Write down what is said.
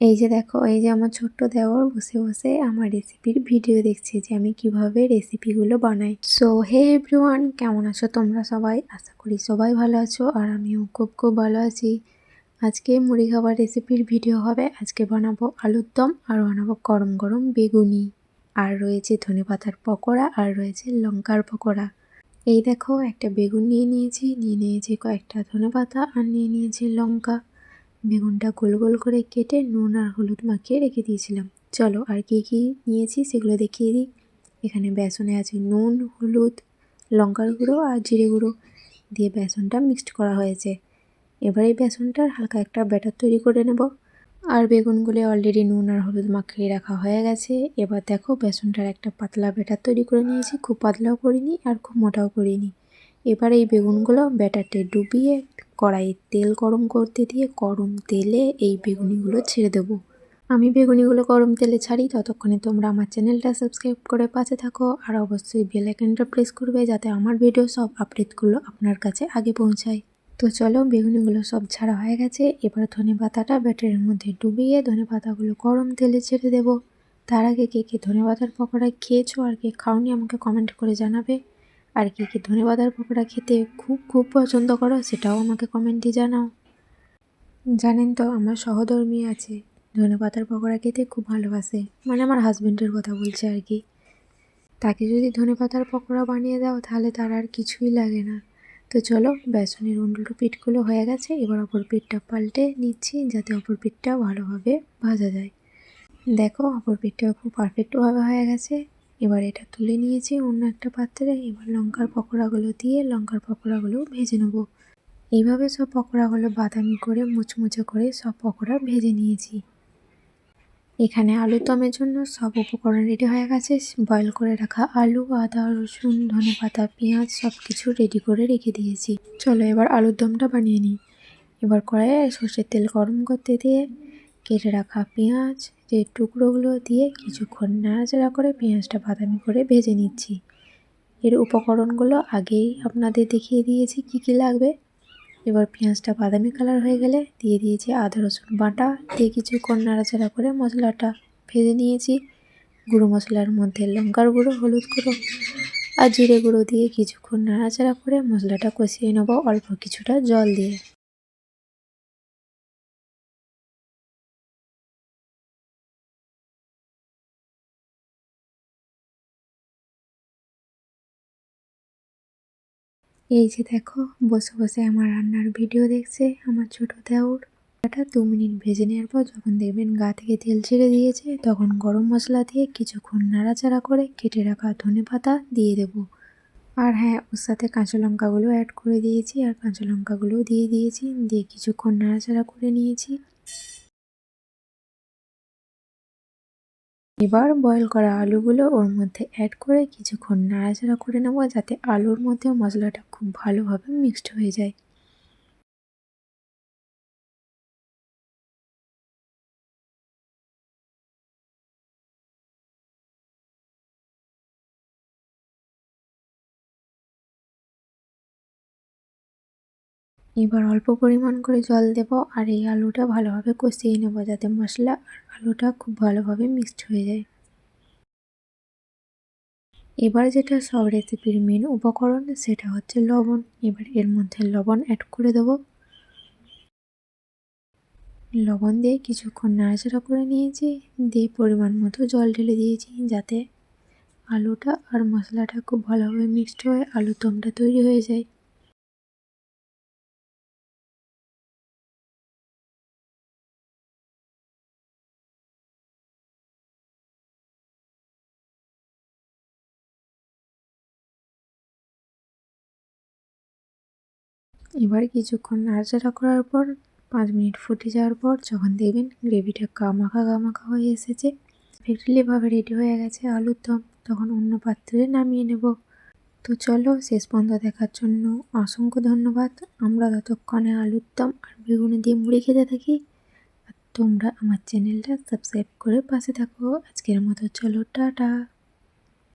এই যে দেখো, এই যে আমার ছোট্ট দেওয়ার বসে বসে আমার রেসিপির ভিডিও দেখছে যে আমি কীভাবে রেসিপিগুলো বানাই। সো হে এভরিওয়ান কেমন আছো তোমরা সবাই? আশা করি সবাই ভালো আছো আর আমিও খুব খুব ভালো আছি। আজকে মুড়ি খাবার রেসিপির ভিডিও হবে। আজকে বানাবো আলুর দম আর বানাবো গরম গরম বেগুনি। আর রয়েছে ধনে পাতার পকোড়া আর রয়েছে লঙ্কার পকোড়া। এই দেখো, একটা বেগুন নিয়ে নিয়েছি নিয়ে নিয়েছি কয়েকটা ধনে পাতা আর নিয়ে নিয়েছি লঙ্কা। বেগুনটা গোল গোল করে কেটে নুন আর হলুদ মাখিয়ে রেখে দিয়েছিলাম। চলো আর কী কী নিয়েছি সেগুলো দেখিয়ে দিই। এখানে বেসনে আছে নুন, হলুদ, লঙ্কার গুঁড়ো আর জিরে গুঁড়ো দিয়ে বেসনটা মিক্সড করা হয়েছে। এবার এই বেসনটার হালকা একটা ব্যাটার তৈরি করে নেব। আর বেগুনগুলো অলরেডি নুন আর হলুদ মাখিয়ে রাখা হয়ে গেছে। এবার দেখো বেসনটার একটা পাতলা ব্যাটার তৈরি করে নিয়েছি। খুব পাতলাও করিনি আর খুব মোটাও করিনি। এবার এই বেগুনগুলো ব্যাটারটে ডুবিয়ে কড়াইয়ে তেল গরম করতে দিয়ে গরম তেলে এই বেগুনিগুলো ছেড়ে দেবো। আমি বেগুনিগুলো গরম তেলে ছাড়ি, ততক্ষণে তোমরা আমার চ্যানেলটা সাবস্ক্রাইব করে পাশে থাকো আর অবশ্যই বেল আইকনটা প্রেস করবে যাতে আমার ভিডিও সব আপডেটগুলো আপনার কাছে আগে পৌঁছায়। তো চলো বেগুনিগুলো সব ছাড়া হয়ে গেছে, এবার ধনে পাতাটা ব্যাটারের মধ্যে ডুবিয়ে ধনে পাতাগুলো গরম তেলে ছেড়ে দেবো। তার আগে কে কে ধনে পাতার পকোড়া খেয়েছো আর কে খাওনি আমাকে কমেন্ট করে জানাবে। আর কী কী ধনে পাতার পকোড়া খেতে খুব খুব পছন্দ করো সেটাও আমাকে কমেন্টে জানাও। জানেন তো, আমার সহধর্মী আছে ধনে পাতার পকোড়া খেতে খুব ভালোবাসে। মানে আমার হাজব্যান্ডের কথা বলছে আর কি। তাকে যদি ধনে পাতার পকোড়া বানিয়ে দাও, তাহলে তার আর কিছুই লাগে না। তো চলো, বেসনের উল্টো পিঠগুলো হয়ে গেছে, এবার অপর পিঠটা পাল্টে নিচ্ছি, যাতে অপর পিঠটা ভালোভাবে ভাজা যায়। দেখো, অপর পিঠটাও খুব পারফেক্টভাবে হয়ে গেছে। এবার এটা তুলে নিয়েছি অন্য একটা পাত্রে, এবার লঙ্কার পকোড়াগুলো দিয়ে লঙ্কার পকোড়াগুলো ভেজে নেব। এইভাবে সব পকোড়াগুলো বাদামি করে মুচমুচে করে সব পকোড়া ভেজে নিয়েছি। এখানে আলু দমের জন্য সব উপকরণ রেডি হয়ে গেছে। বয়েল করে রাখা আলু, আদা, রসুন, ধনে পাতা, পেঁয়াজ সব কিছু রেডি করে রেখে দিয়েছি। চলো এবার আলুর দমটা বানিয়ে নিই। এবার কড়াইয়ে সর্ষের তেল গরম করতে দিয়ে কেটে রাখা পেঁয়াজ, যে টুকরোগুলো দিয়ে কিছুক্ষণ নাড়াচাড়া করে পেঁয়াজটা বাদামি করে ভেজে নিচ্ছি। এর উপকরণগুলো আগেই আপনাদের দেখিয়ে দিয়েছি কি কি লাগবে। এবার পেঁয়াজটা বাদামি কালার হয়ে গেলে দিয়ে দিয়েছি আদা, রসুন বাটা, দিয়ে কিছুক্ষণ নাড়াচাড়া করে মশলাটা ভেজে নিয়েছি। গুঁড়ো মশলার মধ্যে লঙ্কার গুঁড়ো, হলুদ গুঁড়ো আর জিরে গুঁড়ো দিয়ে কিছুক্ষণ নাড়াচাড়া করে মশলাটা কষিয়ে নেব অল্প কিছুটা জল দিয়ে। এই যে দেখো, বসে বসে আমার রান্নার ভিডিও দেখছে আমার ছোট দেওর। এটা দু মিনিট ভেজে নেওয়ার পর যখন দেখবেন গা থেকে তেল ছেড়ে দিয়েছে, তখন গরম মশলা দিয়ে কিছুক্ষণ নাড়াচাড়া করে কেটে রাখা ধনে পাতা দিয়ে দেব। আর হ্যাঁ ওর সাথে কাঁচা লঙ্কাগুলো অ্যাড করে দিয়েছি, আর কাঁচা লঙ্কাগুলোও দিয়ে দিয়েছি, দিয়ে কিছুক্ষণ নাড়াচাড়া করে নিয়েছি। এবার বয়েল করা আলুগুলো ওর মধ্যে অ্যাড করে কিছুক্ষণ নাড়াচাড়া করে নেব যাতে আলুর মধ্যে মশলাটা খুব ভালোভাবে মিক্সড হয়ে যায়। এবার অল্প পরিমাণ করে জল দেব আর এই আলুটা ভালোভাবে কষিয়ে নেব যাতে মশলা আর আলুটা খুব ভালোভাবে মিক্সড হয়ে যায়। এবার যেটা সব রেসিপির মেন উপকরণ সেটা হচ্ছে লবণ। এবার এর মধ্যে লবণ অ্যাড করে দেব। লবণ দিয়ে কিছুক্ষণ নাড়াচাড়া করে নিয়েছি, দিয়ে পরিমাণ মতো জল ঢেলে দিয়েছি যাতে আলুটা আর মশলাটা খুব ভালোভাবে মিক্সড হয়ে আলুর দমটা তৈরি হয়ে যায়। এবার কিছুক্ষণ নাড়াচাড়া করার পর পাঁচ মিনিট ফুটে যাওয়ার পর যখন দেখবেন গ্রেভিটা গামাখা গামাখা হয়ে এসেছে ফেক্টরিলিভাবে রেডি হয়ে গেছে আলুর দম, তখন অন্য পাত্রে নামিয়ে নেব। তো চলো শেষ পর্যন্ত দেখার জন্য অসংখ্য ধন্যবাদ। আমরা ততক্ষণে আলুর দম আর বেগুনে দিয়ে মুড়ি খেতে থাকি। আর তোমরা আমার চ্যানেলটা সাবস্ক্রাইব করে পাশে থাকো। আজকের মতো চলো, টাটা।